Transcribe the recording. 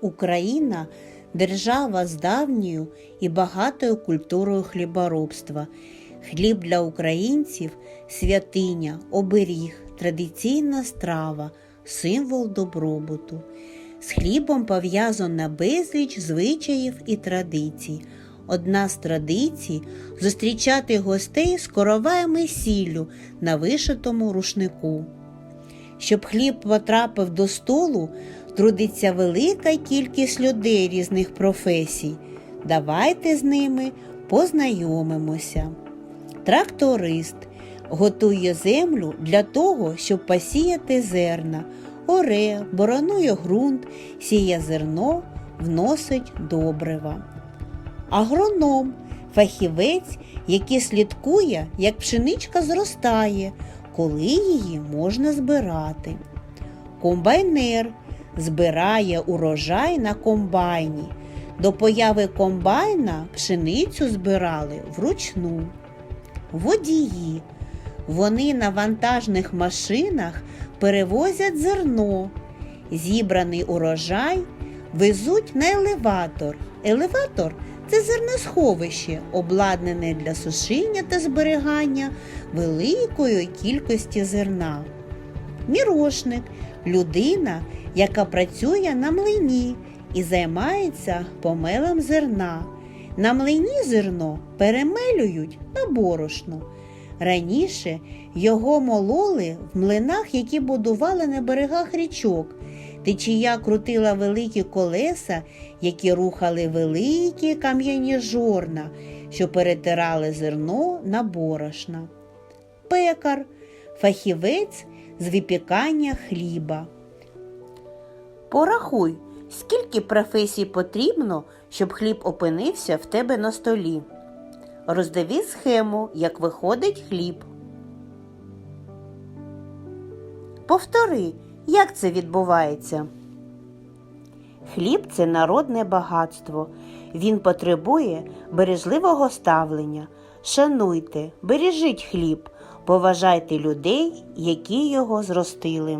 Україна держава з давньою і багатою культурою хліборобства. Хліб для українців святиня, оберіг, традиційна страва, символ добробуту. З хлібом пов'язана безліч звичаїв і традицій. Одна з традицій зустрічати гостей з короваєм і сіллю на вишитому рушнику. Щоб хліб потрапив до столу, трудиться велика кількість людей різних професій. Давайте з ними познайомимося. Тракторист готує землю для того, щоб посіяти зерна, оре, боронує ґрунт, сіє зерно, вносить добрива. Агроном фахівець, який слідкує, як пшеничка зростає, коли її можна збирати. Комбайнер збирає урожай на комбайні. До появи комбайна пшеницю збирали вручну. Водії. Вони на вантажних машинах перевозять зерно. Зібраний урожай везуть на елеватор. Елеватор це зерносховище, обладнане для сушіння та зберігання великої кількості зерна. Мірошник людина, яка працює на млині і займається помелом зерна. На млині зерно перемелюють на борошно. Раніше його мололи в млинах, які будували на берегах річок. Течія крутила великі колеса, які рухали великі кам'яні жорна, що перетирали зерно на борошна. Пекар фахівець з випікання хліба. Порахуй, скільки професій потрібно, щоб хліб опинився в тебе на столі. Роздиві схему, як виходить хліб. Повтори, як це відбувається. Хліб це народне багатство. Він потребує бережливого ставлення. Шануйте, бережіть хліб, поважайте людей, які його зростили.